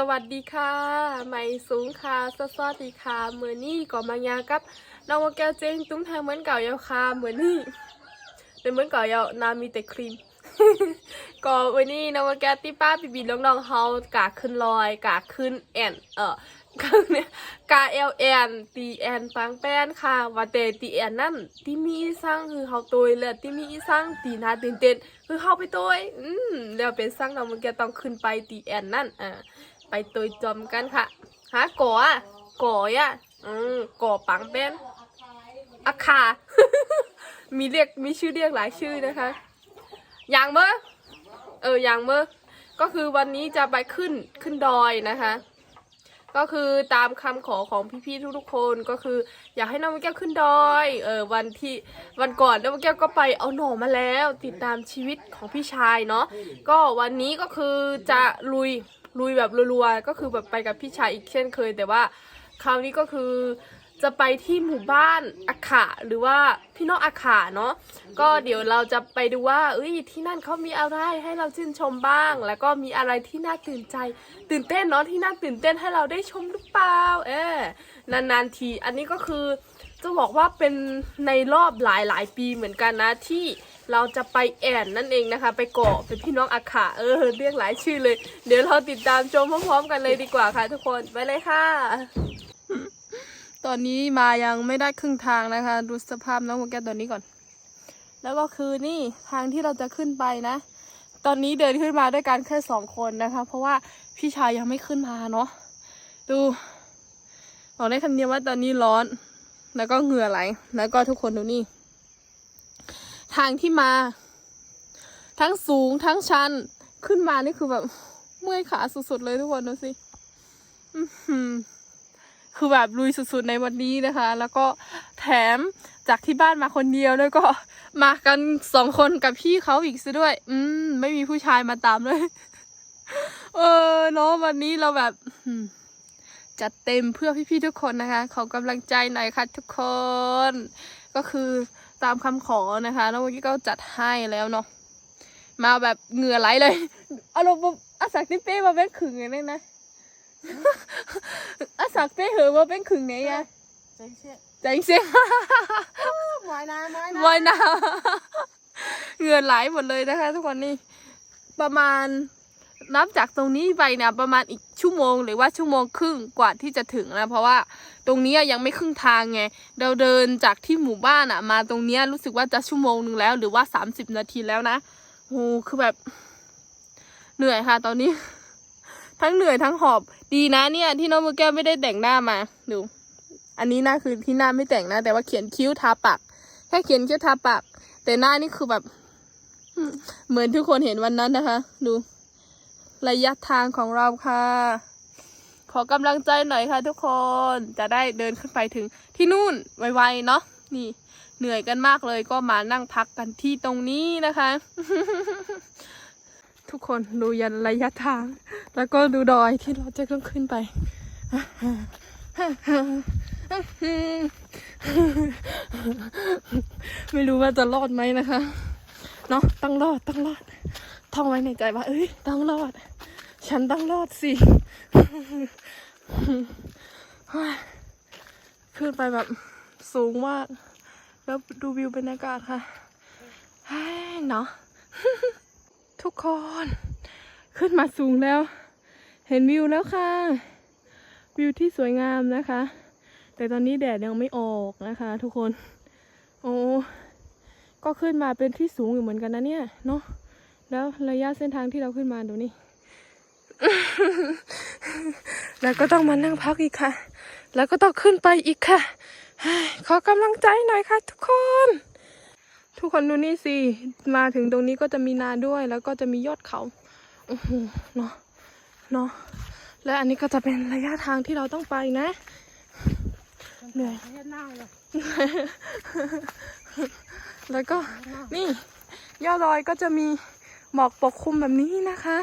สวัสดีค่ะ ใหม่สูงค่ะสวัสดีค่ะเหมือนนี่ก็มายากับน้องแก้วเจงตุ้งแทงเหมือนเก่ายาวค่ะเหมือนนี่เป็นเหมือนเก่ายาวนามีแต่ครีมก็วันนี้น้องแก้วที่ป้าปีบีน้องๆเฮากาขึ้นลอยกาขึ้นแอนเออเนี่ยกาเอลแอนตีแอนฟังแป้นค่ะว่าแต่ตีแอนนั่นที่มีสร้างคือเฮาตัวเลยที่มีสร้างตีนาเต้นเต้นๆคือเฮาไปตัวอืมแล้วเป็นสร้างน้องแก้วต้องขึ้นไปตีแอนนั่นอ่า ไปตัวจอมกันค่ะ หาก่ออะก่ออะอืมก่อปังเป็นอาคา มีเรียกมีชื่อเรียกหลายชื่อนะคะอย่างเมื่อเอออย่างเมื่อก็คือวันนี้จะไปขึ้นขึ้นดอยนะคะ ก็คือตามคำขอของพี่ๆทุกๆคนก็คือ อยากให้น้องแก้วขึ้นดอย เออวันที่วันก่อนน้องแก้วก็ไปเอาหน่อมาแล้ว ติดตามชีวิตของพี่ชายเนาะก็วันนี้ก็คือจะลุย ลุยแบบรัวๆก็คือแบบไปกับพี่ชายอีกเช่นเคย แต่ว่าคราวนี้ก็คือจะไปที่หมู่บ้านอาขาหรือว่าพี่น้องอาขาเนาะก็เดี๋ยวเราจะไปดูว่าเอ้ยที่นั่นเขามีอะไรให้เราชื่นชมบ้าง แล้วก็มีอะไรที่น่าตื่นใจ ตื่นเต้นเนาะที่น่าตื่นเต้นให้เราได้ชมหรือเปล่าเออนานๆทีอันนี้ก็คือจะบอกว่าเป็นในรอบหลายๆ ปีเหมือนกันนะที่ เราจะไปแอนนั่นเองนะคะ ไปเกาะเป็นพี่น้องอาขาเออเรียกหลายชื่อเลย เดี๋ยวเราติดตามชมพร้อมๆกันเลยดีกว่าค่ะ ทุกคนไปเลยค่ะ ตอนนี้มายังไม่ได้ครึ่งทางนะคะ ดูสภาพน้องโมแกนตอนนี้ก่อน แล้วก็คือนี่ทางที่เราจะขึ้นไปนะ ตอนนี้เดินขึ้นมาด้วยกันแค่สองคนนะคะ เพราะว่าพี่ชายยังไม่ขึ้นมาเนาะดูบอกได้คำเดียวว่าตอนนี้ร้อน แล้วก็เหงื่อไหล แล้วก็ทุกคนดูนี่ ทางที่มา ทั้งสูงทั้งชัน ขึ้นมานี่คือแบบ เมื่อยขาสุดๆเลยทุกคนดูสิคือแบบลุยสุดๆในวันนี้นะคะ แล้วก็แถมจากที่บ้านมาคนเดียวแล้วก็มากันสองคนกับพี่เขาอีกซะด้วย อืม ไม่มีผู้ชายมาตามเลย เออเนาะวันนี้เราแบบจัดเต็มเพื่อพี่ๆทุกคนนะคะ ขอกำลังใจหน่อยค่ะทุกคน ก็คือ ตามคำขอนะคะแล้วเมื่อกี้ก็จัดให้แล้วเนาะมาแบบเหงื่อไหลเลยอารมณ์แบบอาสักนี่เป้มาเป็นขึงไงเนี่ยนะอาสักเป้เหอะว่าเป็นขึงไงอะเจ๊เชี่ยใจเสียหมอยน้ำหมอยวายน้ำน้ำเหงื่อไหลหมดเลยนะคะ ทุกคนนี่ประมาณ นับจากตรงนี้ไปนี่ยประมาณอีกชั่วโมงหรือว่าชั่วโมงครึ่งกว่าที่จะถึงนะ เพราะว่าตรงนี้ยังไม่ครึ่งทางไงเราเดินจากที่หมู่บ้านอะมาตรงนี้รู้สึกว่าจะชั่วโมงหนึ่งแล้ว หรือว่าสามสิบนาทีแล้วนะโหคือแบบ เหนื่อยค่ะ ตอนนี้ ทั้งเหนื่อยทั้งหอบดีนะเนี่ย ที่น้องมือแก้วไม่ได้แต่งหน้ามาดูอันนี้หน้าคือที่หน้าไม่แต่งหน้าแต่ว่าเขียนคิ้วทาปากแค่เขียนแค่ทาปากแต่หน้านี่คือแบบ เหมือนทุกคนเห็นวันนั้นนะคะ ดู ระยะทางของเราค่ะ ขอกำลังใจหน่อยค่ะทุกคนจะได้เดินขึ้นไปถึงที่นู่นไวๆเนาะนี่เหนื่อยกันมากเลยก็มานั่งพักกันที่ตรงนี้นะคะ ทุกคนดูยันระยะทาง แล้วก็ดูดอยที่เราจะต้องขึ้นไปไม่รู้ว่าจะรอดไหมนะคะ เนาะต้องรอดต้องรอด ท่องไว้ในใจว่า เอ้ย ต้องรอด ฉันต้องรอดสิขึ้นไปแบบสูงมาก แล้วดูวิวบรรยากาศค่ะเฮ้ยเนาะทุกคน ขึ้นมาสูงแล้ว เห็นวิวแล้วค่ะ วิวที่สวยงามนะคะ แต่ตอนนี้แดดยังไม่ออกนะคะ ทุกคน โอ้ก็ขึ้นมาเป็นที่สูงอยู่เหมือนกันนะเนี่ย เนาะ แล้วระยะเส้นทางที่เราขึ้นมาดูนี่ แล้วก็ต้องมานั่งพักอีกค่ะ แล้วก็ต้องขึ้นไปอีกค่ะเฮ้ยขอกำลังใจหน่อยค่ะทุกคน ทุกคนดูนี่สิ มาถึงตรงนี้ก็จะมีนาด้วย แล้วก็จะมียอดเขาโอ้โหเนาะ เนาะ และอันนี้ก็จะเป็นระยะทางที่เราต้องไปนะ เหนื่อยเฮ็ดหน้าเลยแล้วก็นี่ยอดดอยก็จะมี หมอกปกคลุมแบบนี้นะคะ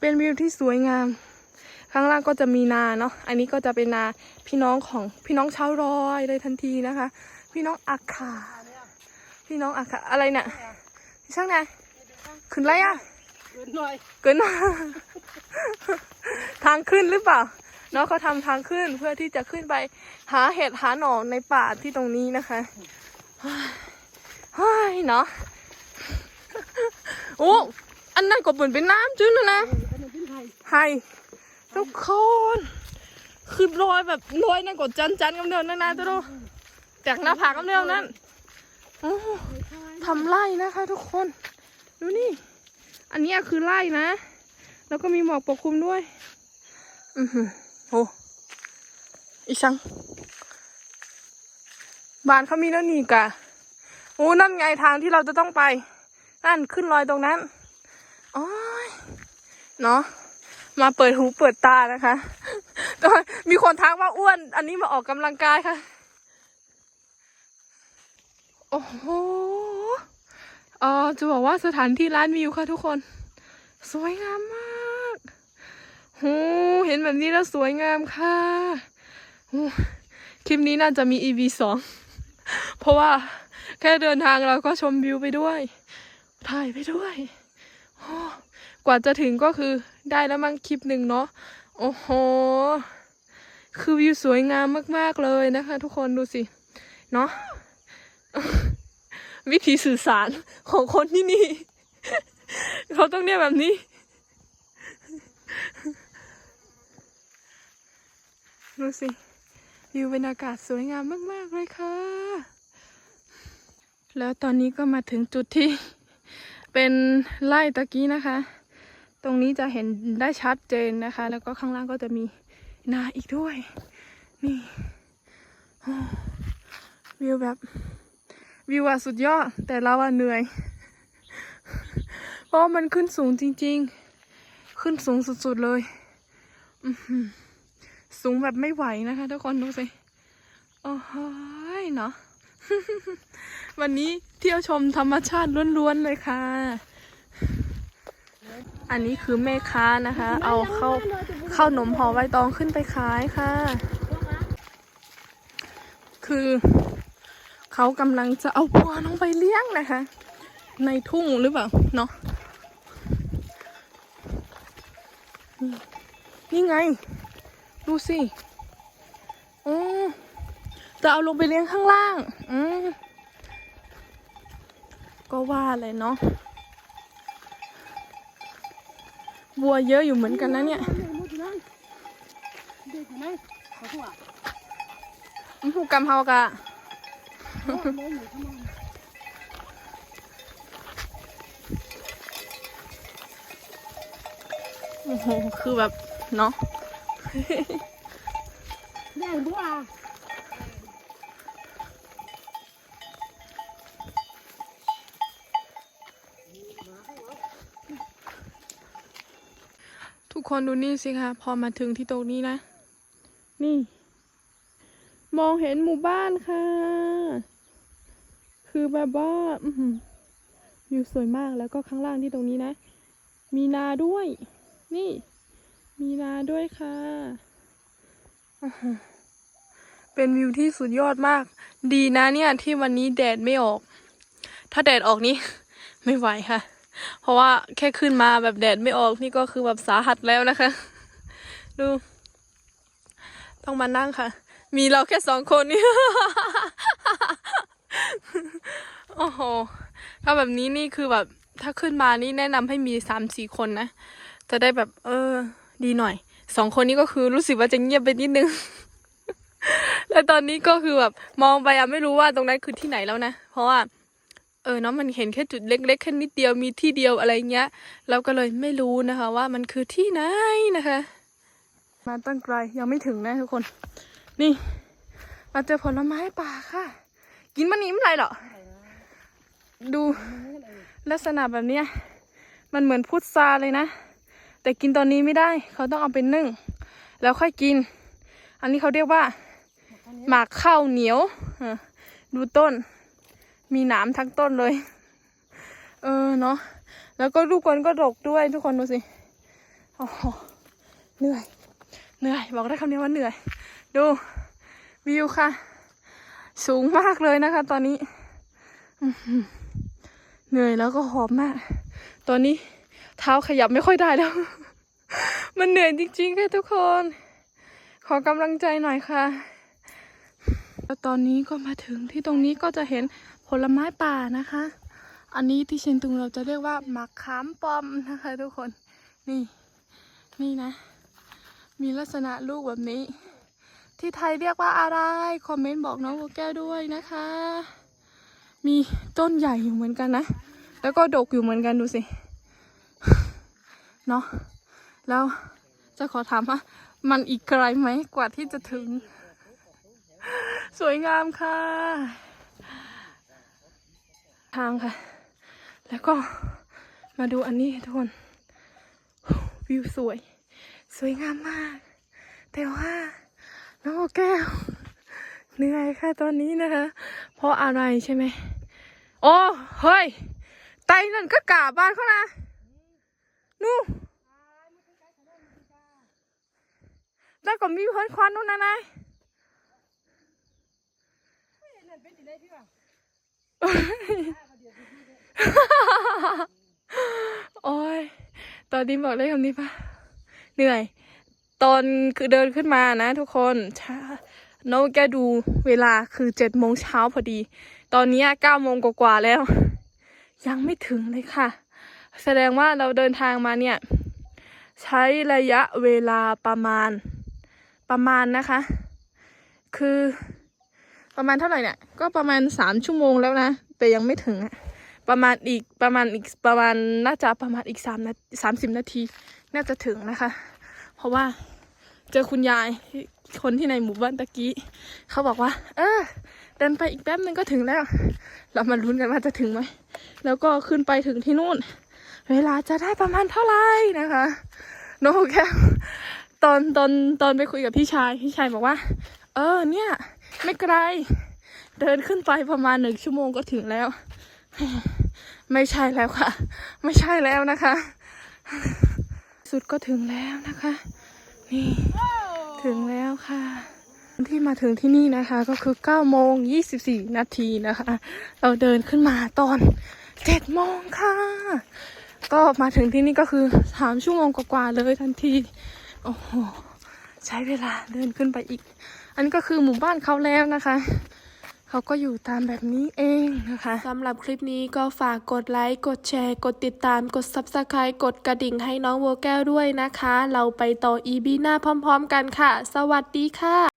เป็นวิวที่สวยงาม ข้างล่างก็จะมีนาเนาะ อันนี้ก็จะเป็นนาพี่น้องของพี่น้องชาวดอยเลยทันทีนะคะ พี่น้องอาคา พี่น้องอาคาอะไรเนี่ยช่างไหนขึ้นไรอะเกินหน่อยเกินมาททางขึ้นหรือเปล่าเนาะเขาทำทางขึ้นเพื่อที่จะขึ้นไปหาเห็ดหาหน่อในป่าที่ตรงนี้นะคะเฮ้ยเนาะ โอ้อันนั้นก็เหมือนเป็นน้ำจืดนะนะนนี้เป็นไทยให้ทุกคนคือรอยแบบรอยนั่นกดจันจันๆกำเนิดนั่นนะตัวดูจากหน้าผากกำเนิดนั่นโอ้ทำไร่นะคะ ทุกคนดูนี่ อันนี้คือไร่นะ แล้วก็มีหมอกปกคลุมด้วย อือหือโอ้อีชังบ้านเขามีแล้วนี่กะโอ้นั่นไงทางที่เราจะต้องไป นั่นขึ้นรอยตรงนั้นโอ้ยเนาะมาเปิดหูเปิดตานะคะแต่ว่ามีคนทักว่าอ้วน อันนี้มาออกกำลังกายค่ะ โอ้โหเออจะบอกว่าสถานที่ร้านวิวค่ะทุกคน สวยงามมากโหเห็นแบบนี้แล้วสวยงามค่ะคลิปนี้น่าจะมี EP สอง เพราะว่าแค่เดินทางเราก็ชมวิวไปด้วย ถ่ายไปด้วยกว่าจะถึงก็คือได้แล้วมั้งคลิปหนึ่งเนาะโอ้โห คือวิวสวยงามมากๆเลยนะคะ ทุกคนดูสิ เนาะวิธีสื่อสารของคนที่นี่ เขาต้องเนี่ยแบบนี้ ดูสิ วิวบรรยากาศสวยงามมาก ๆ เลยค่ะ แล้วตอนนี้ก็มาถึงจุดที่ เป็นไร่ตะกี้นะคะ ตรงนี้จะเห็นได้ชัดเจนนะคะ แล้วก็ข้างล่างก็จะมีนาอีกด้วย นี่วิวแบบวิวอะสุดยอด แต่เราอะเหนื่อย เพราะมันขึ้นสูงจริง ๆ ขึ้นสูงสุดๆเลยสูงแบบไม่ไหวนะคะทุกคนดูสิ โอ้โหยเนาะวันนี้ เที่ยวชมธรรมชาติล้วนๆเลยค่ะ อันนี้คือแม่ค้านะคะ เอาเข้าข้าวหนมห่อใบตองขึ้นไปขายค่ะ คือเขากำลังจะเอาวัวลงไปเลี้ยงนะคะ ในทุ่งหรือเปล่าเนาะนี่ไง ดูสิอืมจะเอาลงไปเลี้ยงข้างล่าง อื ก็ว่าเลยเนาะวัวเยอะอยู่เหมือนกันนะเนี่ยเด็กอยู่ไหนขอโทษมันผูกกำเฮากะโอ้ยเลยหนูทำไมโอ้โห คือแบบ เนาะแม่บัว คนดูนี่สิคะพอมาถึงที่ตรงนี้นะ นี่ มองเห็นหมู่บ้านค่ะ คือแบบว่าอื้อหือวิวสวยมากแล้วก็ข้างล่างที่ตรงนี้นะ มีนาด้วย นี่ มีนาด้วยค่ะอื้อหือเป็นวิวที่สุดยอดมาก ดีนะเนี่ยที่วันนี้แดดไม่ออก ถ้าแดดออกนี่ไม่ไหวค่ะ เพราะว่าแค่ขึ้นมาแบบแดดไม่ออกนี่ก็คือแบบสาหัสแล้วนะคะ ดู ต้องมานั่งค่ะ มีเราแค่สองคนนี่ โอ้โห ถ้าแบบนี้นี่คือแบบ ถ้าขึ้นมานี่แนะนำให้มีสามสี่คนนะ จะได้แบบ เออ ดีหน่อย สองคนนี้ก็คือรู้สึกว่าจะเงียบไปนิดนึงแล้วตอนนี้ก็คือแบบมองไปอะไม่รู้ว่าตรงนั้นคือที่ไหนแล้วนะ เพราะว่า เออเนาะมันเห็นแค่จุดเล็กๆแค่นิดเดียวมีที่เดียวอะไรเงี้ย เราก็เลยไม่รู้นะคะ ว่ามันคือที่ไหนนะคะ มาตั้งไกลยังไม่ถึงนะทุกคน นี่เราเจอผลไม้ป่าค่ะ กินมันนี้ไม่ไรหรอดูลักษณะแบบเนี้ยมันเหมือนพุทราเลยนะ แต่กินตอนนี้ไม่ได้ เขาต้องเอาไปนึ่ง แล้วค่อยกิน อันนี้เขาเรียกว่า หมากข้าวเหนียวดูต้น มีหนามทั้งต้นเลย เออเนาะแล้วก็ลูกคนก็ดกด้วยทุกคนดูสิโอ้โหเหนื่อย เหนื่อย บอกได้คำเดียวว่าเหนื่อย ดูวิวค่ะ สูงมากเลยนะคะ ตอนนี้เหนื่อยแล้วก็หอบมาก ตอนนี้เท้าขยับไม่ค่อยได้แล้ว มันเหนื่อยจริงๆค่ะทุกคน ขอกำลังใจหน่อยค่ะแล้วตอนนี้ก็มาถึงที่ตรงนี้ก็จะเห็น ผลไม้ป่านะคะ อันนี้ที่เชียงตุงเราจะเรียกว่ามักขามปอมนะคะทุกคน นี่ นี่นะ มีลักษณะลูกแบบนี้ ที่ไทยเรียกว่าอะไร คอมเมนต์บอกน้องโบแก้วด้วยนะคะ มีต้นใหญ่อยู่เหมือนกันนะ แล้วก็ดกอยู่เหมือนกันดูสิ เนาะ แล้วจะขอถามว่ามันอีกไกลไหมกว่าที่จะถึง สวยงามค่ะ ทางค่ะ แล้วก็มาดูอันนี้ทุกคน วิวสวย สวยงามมาก แต่ว่าน้องโอแก้วเหนื่อยค่ะตอนนี้นะคะ เพราะอะไรใช่ไหมโอ้เฮ้ยไตนั่นก็กาบ้านเขานะนู่นแล้วก็มีเพื่อนควันนู่นนะนาย โอ้ยตอนนี้บอกได้คำนี้ปะเหนื่อย ตอนคือเดินขึ้นมานะทุกคนช้าโน้ตแกดูเวลาคือเจ็ดโมงเช้าพอดี ตอนนี้เก้าโมงกว่าแล้ว ยังไม่ถึงเลยค่ะ แสดงว่าเราเดินทางมาเนี่ย ใช้ระยะเวลาประมาณประมาณนะคะ คือประมาณเท่าไหร่เนี่ย ก็ประมาณสามชั่วโมงแล้วนะ แต่ยังไม่ถึงอะ ประมาณอีกประมาณอีกประมาณน่าจะประมาณอีกสามนาสามสิบนาที น่าจะถึงนะคะ เพราะว่าเจอคุณยายคนที่ในหมู่บ้านตะกี้ เขาบอกว่า เออเดินไปอีกแป๊บนึงก็ถึงแล้ว เรามาลุ้นกันว่าจะถึงไหม แล้วก็ขึ้นไปถึงที่นู่น เวลาจะได้ประมาณเท่าไหร่นะคะโน้แค่ตอนตอนตอนไปคุยกับพี่ชาย พี่ชายบอกว่า เออเนี่ย ไม่ไกล เดินขึ้นไปประมาณหนึ่งชั่วโมงก็ถึงแล้ว ไม่ใช่แล้วค่ะ ไม่ใช่แล้วนะคะ สุดก็ถึงแล้วนะคะ นี่ ถึงแล้วค่ะ ที่มาถึงที่นี่นะคะ ก็คือ9โมง24 นาทีนะคะ เราเดินขึ้นมาตอน7โมงค่ะ ก็มาถึงที่นี่ก็คือ3ชั่วโมงกว่าๆเลยทันที โอ้โห ใช้เวลาเดินขึ้นไปอีก อันนี้ก็คือหมู่บ้านเขาแล้วนะคะ เขาก็อยู่ตามแบบนี้เองนะคะสำหรับคลิปนี้ก็ฝากกดไลค์กดแชร์ กดติดตามกด Subscribe กดกระดิ่งให้น้องโวแก้วด้วยนะคะ เราไปต่ออีบีหน้าพร้อม ๆ กันค่ะ สวัสดีค่ะ